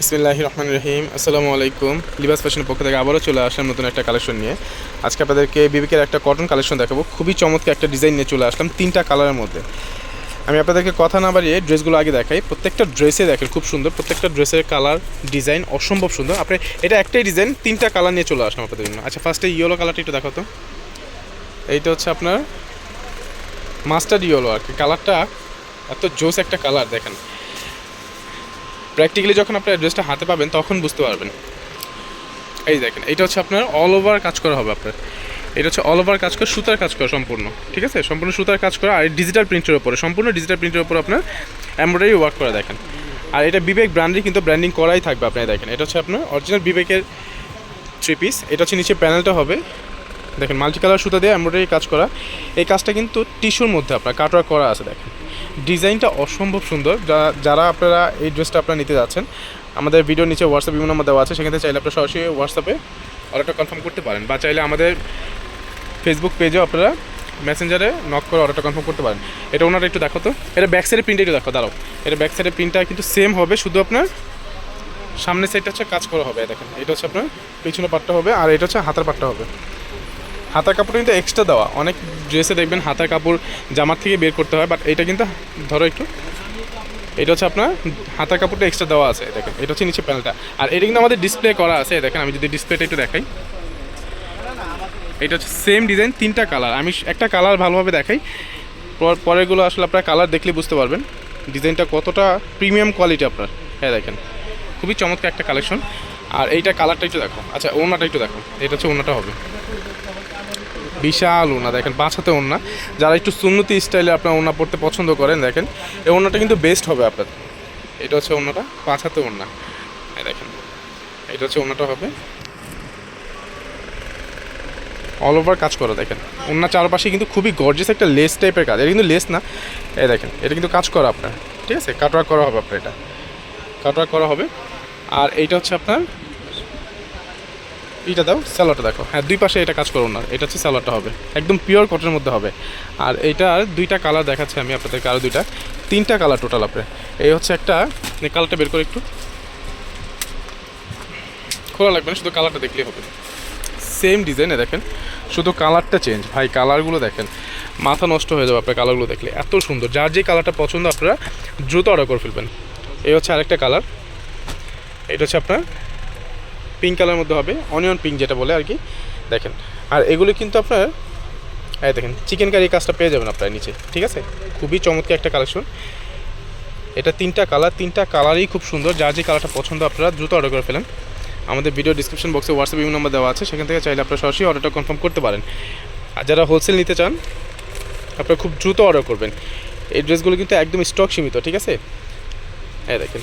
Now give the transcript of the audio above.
ইসমিল্লাহ রহমান রহিম আসসালামু আলাইকুম। লিবাস ফ্যাশনের পক্ষ থেকে আবারও চলে আসলাম নতুন একটা কালেকশন নিয়ে। আজকে আপনাদেরকে বিবেকের একটা কটন কালেকশন দেখাবো। খুবই চমৎকার একটা ডিজাইন নিয়ে চলে আসলাম তিনটা কালারের মধ্যে। আমি আপনাদেরকে কথা না বাড়িয়ে ড্রেসগুলো আগে দেখাই। প্রত্যেকটা ড্রেসে দেখেন, খুব সুন্দর। প্রত্যেকটা ড্রেসের কালার ডিজাইন অসম্ভব সুন্দর। আপনি, এটা একটাই ডিজাইন তিনটা কালার নিয়ে চলে আসলাম আপনাদের জন্য। আচ্ছা ফার্স্টে ইয়েলো কালারটা একটু দেখাতো এইটা হচ্ছে আপনার মাস্টার্ড ইয়েলো আর কি। কালারটা এত জোস একটা কালার দেখেন। প্র্যাকটিক্যালি যখন আপনার অ্যাড্রেসটা হাতে পাবেন, তখন বুঝতে পারবেন। এই দেখেন, এটা হচ্ছে আপনার অল ওভার কাজ করা হবে আপনার। এটা হচ্ছে অল ওভার কাজ করে, সুতার কাজ করা সম্পূর্ণ, ঠিক আছে? সম্পূর্ণ সুতার কাজ করা আর ডিজিটাল প্রিন্টের উপরে, সম্পূর্ণ ডিজিটাল প্রিন্টের উপর আপনার এমব্রয়ডারি ওয়ার্ক করা দেখেন। আর এটা বিবেক ব্র্যান্ডে কিন্তু ব্র্যান্ডিং করাই থাকবে আপনি দেখেন, এটা হচ্ছে আপনার অরিজিনাল বিবেকের থ্রি পিস এটা হচ্ছে নিচে প্যানেলটা হবে। দেখেন মাল্টি কালার সুতা দিয়ে এমব্রয়ডারি কাজ করা। এই কাজটা কিন্তু টিস্যুর মধ্যে আপনার, কাটওয়ার্ক করা আছে, দেখেন। ডিজাইনটা অসম্ভব সুন্দর। যারা আপনারা এই ড্রেসটা আপনারা নিতে যাচ্ছেন, আমাদের ভিডিও নিচে হোয়াটসঅ্যাপ বিভিন্ন নাম্বার দেওয়া আছে, সেখান চাইলে আপনারা সরাসরি হোয়াটসঅ্যাপে অর্ডারটা কনফার্ম করতে পারেন বা চাইলে আমাদের ফেসবুক পেজেও আপনারা মেসেঞ্জারে নক করে অর্ডারটা কনফার্ম করতে পারেন। এটা ওনারা একটু দেখো তো এটা ব্যাক সাইডের প্রিন্টটা একটু দেখো দাঁড়াও। এটা ব্যাক সাইডের প্রিন্টটা কিন্তু সেম হবে, শুধু আপনার সামনের সাইডটা হচ্ছে কাজ করা হবে দেখেন। এটা হচ্ছে আপনার পিছনে পাটটা হবে, আর এটা হচ্ছে হাতের পাটটা হবে। হাতার কাপড় কিন্তু এক্সট্রা দেওয়া। অনেক ড্রেসে দেখবেন হাতার কাপড়, জামার থেকে বের করতে হয় বাট এটা কিন্তু, ধরো একটু, এটা হচ্ছে আপনার, হাতার কাপড়টা এক্সট্রা দেওয়া আছে, দেখেন, এটা হচ্ছে নিচে প্যানেলটা আর এটা কিন্তু আমাদের ডিসপ্লে করা আছে, দেখেন, আমি যদি ডিসপ্লেটা একটু দেখাই। এটা হচ্ছে সেম ডিজাইন তিনটা কালার আমি একটা কালার ভালোভাবে দেখাই, পর- পরেরগুলো আসলে আপনার কালার দেখলে বুঝতে পারবেন ডিজাইনটা কতটা প্রিমিয়াম কোয়ালিটি আপনার। হ্যাঁ দেখেন, খুবই চমৎকার একটা কালেকশন আর এইটা কালারটা একটু দেখো। আচ্ছা ওনাটা একটু দেখো। এটা হচ্ছে ওনাটা হবে। বিশাল ওনা দেখেন, পাঁচ হাতে ওনা যারা একটু সুন্নতি স্টাইলে আপনার ওনা পড়তে পছন্দ করেন, দেখেন, এই ওনাটা কিন্তু বেস্ট হবে আপনার এটা হচ্ছে ওনাটা পাঁচ হাতে ওনা দেখেন, এটা হচ্ছে ওনাটা হবে। অল ওভার কাজ করা, দেখেন। ওনার চারপাশে কিন্তু খুবই গর্জিয়াস একটা লেস টাইপের কাজ। এটা কিন্তু লেস না। এই দেখেন, এটা কিন্তু কাজ করা আপনার। ঠিক আছে? কাটওয়ার্ক করা হবে আপনার এটা। কাটওয়ার্ক করা হবে। আর এইটা হচ্ছে আপনার, এইটা দাও স্যালোয়ারটা দেখো। হ্যাঁ দুই পাশে এটা কাজ করুন না, এটা হচ্ছে স্যালোয়ারটা হবে। একদম পিওর কটনের মধ্যে হবে। আর এইটার দুইটা কালার দেখাচ্ছি আমি আপনাদেরকে আরও দুইটা। তিনটা কালার টোটাল আপনার এই হচ্ছে একটা কালারটা বের করে একটু। খোলা লাগবে না, শুধু কালারটা দেখলেই হবে। সেম ডিজাইনে দেখেন, শুধু কালারটা চেঞ্জ ভাই কালারগুলো দেখেন, মাথা নষ্ট হয়ে যাবে আপনার কালারগুলো দেখলে। এত সুন্দর, যার যে কালারটা পছন্দ আপনারা দ্রুত অর্ডার করে ফেলবেন। এই হচ্ছে আরেকটা কালার এটা হচ্ছে আপনার পিঙ্ক কালার মধ্যে হবে অনিয়ন পিঙ্ক যেটা বলে আর কি। দেখেন, আর এগুলো কিন্তু আপনার, এই দেখেন চিকেন কারি কাজটা পেয়ে যাবেন আপনার নিচে, ঠিক আছে? খুবই চমৎকার একটা কালেকশন এটা তিনটা কালার তিনটা কালারই খুব সুন্দর, যার যে কালারটা পছন্দ আপনারা দ্রুত অর্ডার করে ফেলেন। আমাদের ভিডিও ডিসক্রিপশন বক্সে হোয়াটসঅ্যাপ ইমেল নাম্বার দেওয়া আছে, সেখান থেকে চাইলে আপনারা সরাসরি অর্ডারটা কনফার্ম করতে পারেন। আর যারা হোলসেল নিতে চান, আপনারা খুব দ্রুত অর্ডার করবেন। এই ড্রেসগুলো কিন্তু একদম স্টক সীমিত, ঠিক আছে? হ্যাঁ দেখেন